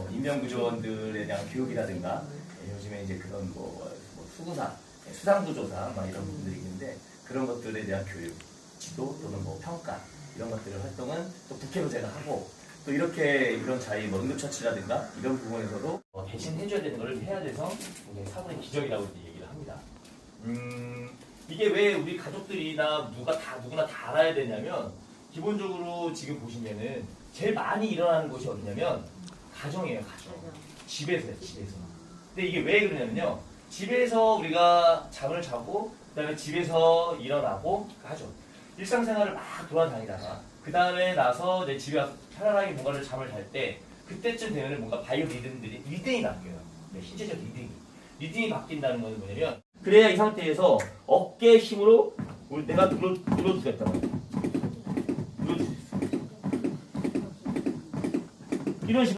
뭐 인명구조원들에 대한 교육이라든가 예, 요즘에 이제 그런 뭐, 뭐 수구사, 예, 수상구조사 막 이런 부분들이 있는데 그런 것들에 대한 교육, 지도 또는 뭐 평가 이런 것들을 활동은 또 국회로 제가 하고 또 이렇게 이런 자리 뭐 응급처치라든가 이런 부분에서도 어, 대신 해줘야 되는 걸 해야 돼서 이게 사고의 기적이라고 얘기를 합니다. 음, 이게 왜 우리 가족들이나 누가 다 누구나 다 알아야 되냐면 기본적으로 지금 보시면은 제일 많이 일어나는 곳이 어디냐면 가정이에요, 가정. 집에서요, 집에서. 근데 이게 왜 그러냐면요. 집에서 우리가 잠을 자고 그 다음에 집에서 일어나고 하죠. 일상생활을 막 돌아다니다가 그 다음에 나서 내 집에 와서 편안하게 뭔가를 잠을 잘 때 그때쯤 되면 뭔가 바이오 리듬들이 리듬이 바뀌어요. 네, 신체적 리듬이. 리듬이 바뀐다는 건 뭐냐면 그래야 이 상태에서 어깨 힘으로 우리 내가 눌러 눌러도 됐단 말이야. 눌러줄 수 있어. 이런 식으로.